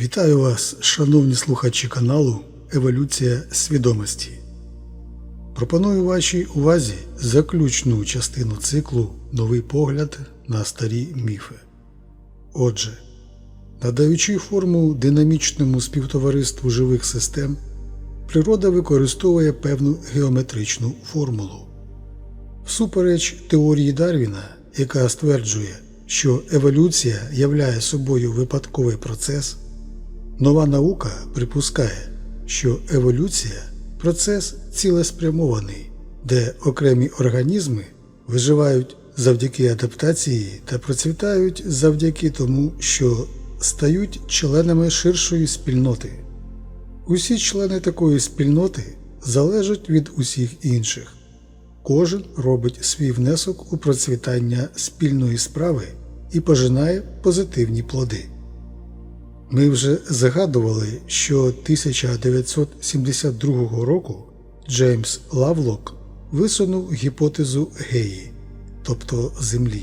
Вітаю вас, шановні слухачі каналу Еволюція свідомості. Пропоную вашій увазі заключну частину циклу Новий погляд на старі міфи. Отже, надаючи форму динамічному співтовариству живих систем, природа використовує певну геометричну формулу. Всупереч теорії Дарвіна, яка стверджує, що еволюція являє собою випадковий процес, нова наука припускає, що еволюція процес цілеспрямований, де окремі організми виживають завдяки адаптації та процвітають завдяки тому, що стають членами ширшої спільноти. Усі члени такої спільноти залежать від усіх інших. Кожен робить свій внесок у процвітання спільної справи і пожинає позитивні плоди. Ми вже згадували, що 1972 року Джеймс Лавлок висунув гіпотезу Геї, тобто Землі.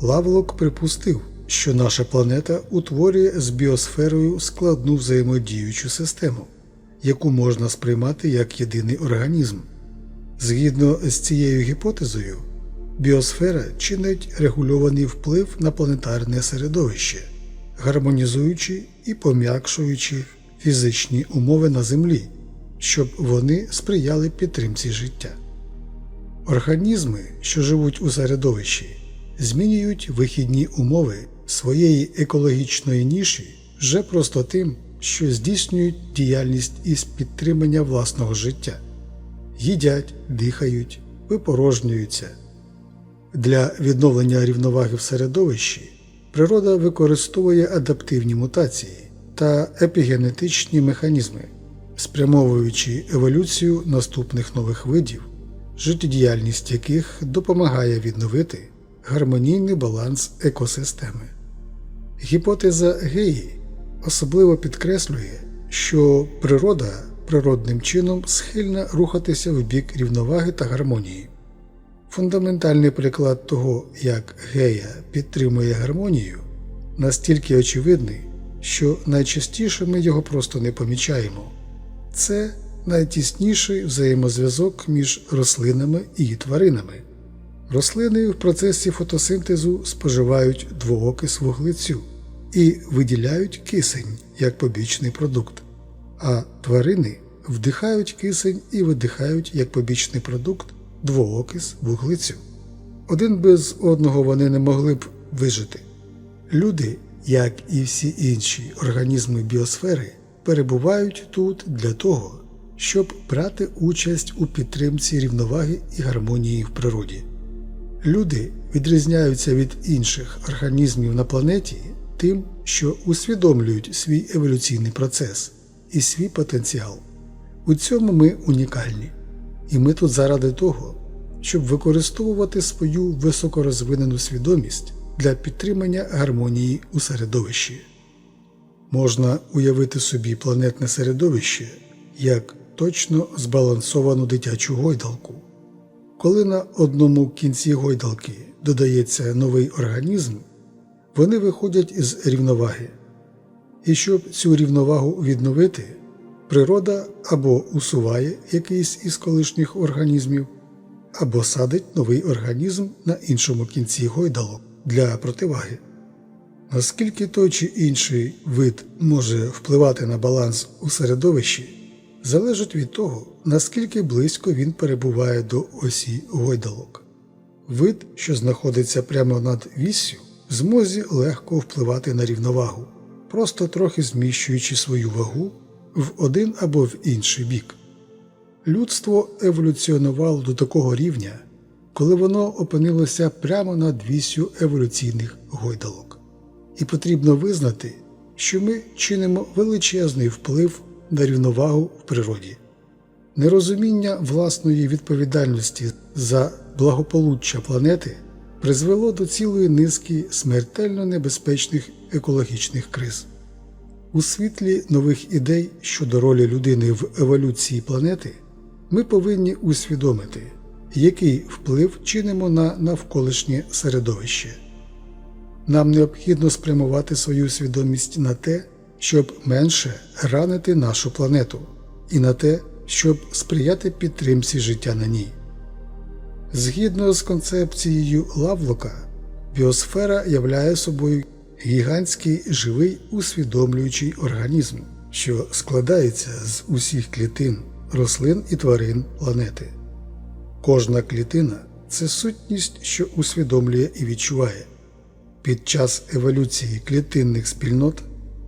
Лавлок припустив, що наша планета утворює з біосферою складну взаємодіючу систему, яку можна сприймати як єдиний організм. Згідно з цією гіпотезою, біосфера чинить регульований вплив на планетарне середовище, гармонізуючи і пом'якшуючи фізичні умови на Землі, щоб вони сприяли підтримці життя. Організми, що живуть у середовищі, змінюють вихідні умови своєї екологічної ніші вже просто тим, що здійснюють діяльність із підтримання власного життя їдять, дихають, випорожнюються. Для відновлення рівноваги в середовищі природа використовує адаптивні мутації та епігенетичні механізми, спрямовуючи еволюцію наступних нових видів, життєдіяльність яких допомагає відновити гармонійний баланс екосистеми. Гіпотеза Геї особливо підкреслює, що природа природним чином схильна рухатися в бік рівноваги та гармонії. Фундаментальний приклад того, як гея підтримує гармонію, настільки очевидний, що найчастіше ми його просто не помічаємо. Це найтісніший взаємозв'язок між рослинами і тваринами. Рослини в процесі фотосинтезу споживають двоокис вуглецю і виділяють кисень як побічний продукт а тварини вдихають кисень і видихають як побічний продукт двоокис вуглецю. Один без одного вони не могли б вижити. Люди, як і всі інші організми біосфери, перебувають тут для того, щоб брати участь у підтримці рівноваги і гармонії в природі. Люди відрізняються від інших організмів на планеті тим, що усвідомлюють свій еволюційний процес і свій потенціал. У цьому ми унікальні, і ми тут заради того, щоб використовувати свою високорозвинену свідомість для підтримання гармонії у середовищі. Можна уявити собі планетне середовище як точно збалансовану дитячу гойдалку. Коли на одному кінці гойдалки додається новий організм, вони виходять із рівноваги. І щоб цю рівновагу відновити, природа або усуває якийсь із колишніх організмів, або садить новий організм на іншому кінці гойдалок для противаги. Наскільки той чи інший вид може впливати на баланс у середовищі, залежить від того, наскільки близько він перебуває до осі гойдалок. Вид, що знаходиться прямо над віссю, в змозі легко впливати на рівновагу просто трохи зміщуючи свою вагу в один або в інший бік. Людство еволюціонувало до такого рівня, коли воно опинилося прямо над вісю еволюційних гойдалок, і потрібно визнати, що ми чинимо величезний вплив на рівновагу в природі. Нерозуміння власної відповідальності за благополуччя планети призвело до цілої низки смертельно небезпечних екологічних криз. У світлі нових ідей щодо ролі людини в еволюції планети ми повинні усвідомити, який вплив чинимо на навколишнє середовище. Нам необхідно спрямувати свою свідомість на те, щоб менше ранити нашу планету, і на те, щоб сприяти підтримці життя на ній. Згідно з концепцією Лавлока, біосфера являє собою гігантський живий усвідомлюючий організм, що складається з усіх клітин, рослин і тварин планети. Кожна клітина це сутність, що усвідомлює і відчуває. Під час еволюції клітинних спільнот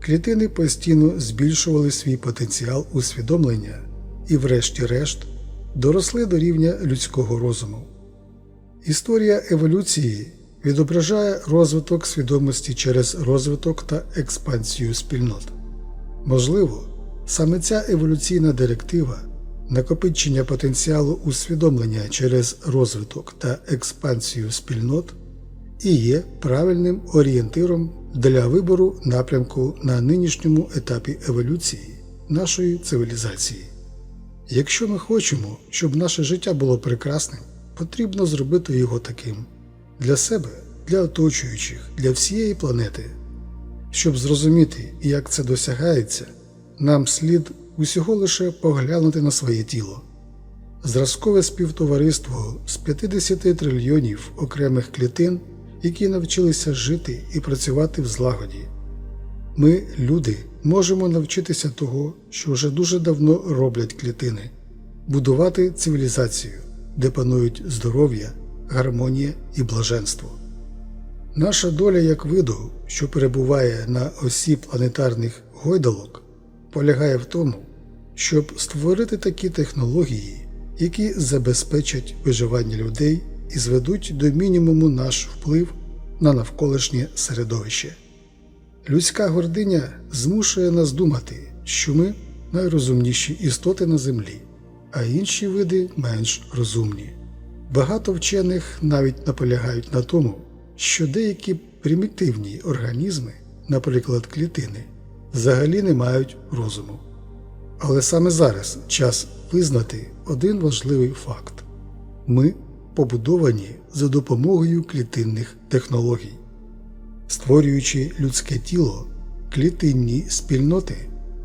клітини постійно збільшували свій потенціал усвідомлення і, врешті-решт, доросли до рівня людського розуму. Історія еволюції відображає розвиток свідомості через розвиток та експансію спільнот. Можливо, саме ця еволюційна директива накопичення потенціалу усвідомлення через розвиток та експансію спільнот і є правильним орієнтиром для вибору напрямку на нинішньому етапі еволюції нашої цивілізації. Якщо ми хочемо, щоб наше життя було прекрасним, потрібно зробити його таким для себе, для оточуючих, для всієї планети. Щоб зрозуміти, як це досягається, нам слід усього лише поглянути на своє тіло. Зразкове співтовариство з 50 трильйонів окремих клітин, які навчилися жити і працювати в злагоді. Ми, люди, можемо навчитися того, що вже дуже давно роблять клітини, будувати цивілізацію, де панують здоров'я, гармонія і блаженство. Наша доля як виду, що перебуває на осі планетарних гойдалок, полягає в тому, щоб створити такі технології, які забезпечать виживання людей і зведуть до мінімуму наш вплив на навколишнє середовище. Людська гординя змушує нас думати, що ми найрозумніші істоти на землі, а інші види менш розумні. Багато вчених навіть наполягають на тому, що деякі примітивні організми, наприклад, клітини, взагалі не мають розуму. Але саме зараз час визнати один важливий факт: ми побудовані за допомогою клітинних технологій. Створюючи людське тіло, клітинні спільноти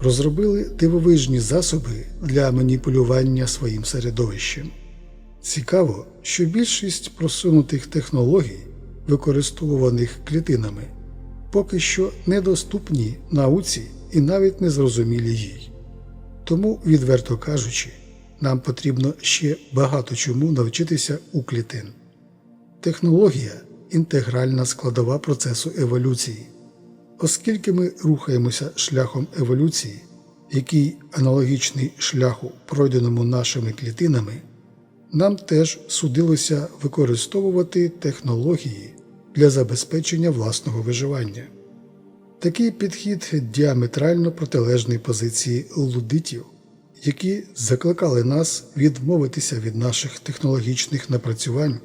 розробили дивовижні засоби для маніпулювання своїм середовищем. Цікаво, що більшість просунутих технологій, використовуваних клітинами, поки що недоступні науці і навіть не зрозумілі їй. Тому, відверто кажучи, нам потрібно ще багато чому навчитися у клітин. Технологія інтегральна складова процесу еволюції. Оскільки ми рухаємося шляхом еволюції, який аналогічний шляху, пройденому нашими клітинами, нам теж судилося використовувати технології для забезпечення власного виживання. Такий підхід діаметрально протилежний позиції лудитів, які закликали нас відмовитися від наших технологічних напрацювань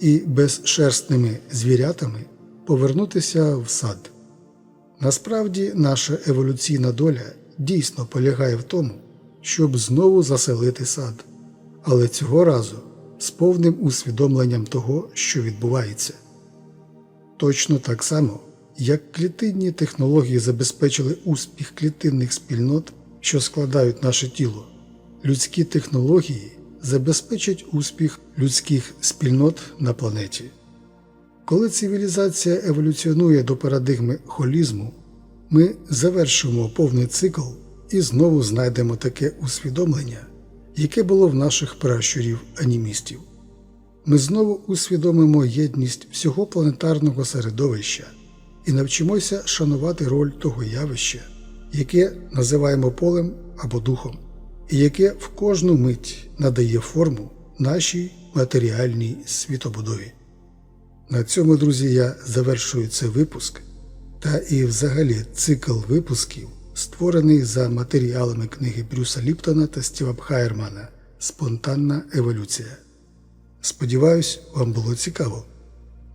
і безшерстними звірятами повернутися в сад. Насправді, наша еволюційна доля дійсно полягає в тому, щоб знову заселити сад, але цього разу з повним усвідомленням того, що відбувається. Точно так само, як клітинні технології забезпечили успіх клітинних спільнот, що складають наше тіло, людські технології забезпечать успіх людських спільнот на планеті. Коли цивілізація еволюціонує до парадигми холізму, ми завершимо повний цикл і знову знайдемо таке усвідомлення, яке було в наших пращурів анімістів. Ми знову усвідомимо єдність всього планетарного середовища і навчимося шанувати роль того явища, яке називаємо полем або духом, і яке в кожну мить надає форму нашій матеріальній світобудові. На цьому, друзі, я завершую цей випуск та і взагалі цикл випусків, створений за матеріалами книги Брюса Ліптона та Стіва Бхайермана Спонтанна еволюція. Сподіваюсь, вам було цікаво.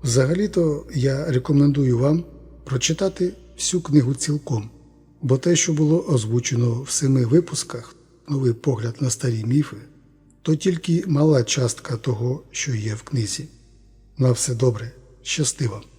Взагалі-то я рекомендую вам прочитати всю книгу цілком, бо те, що було озвучено в семи випусках, новий погляд на старі міфи, то тільки мала частка того, що є в книзі. На все добре, щасти вам!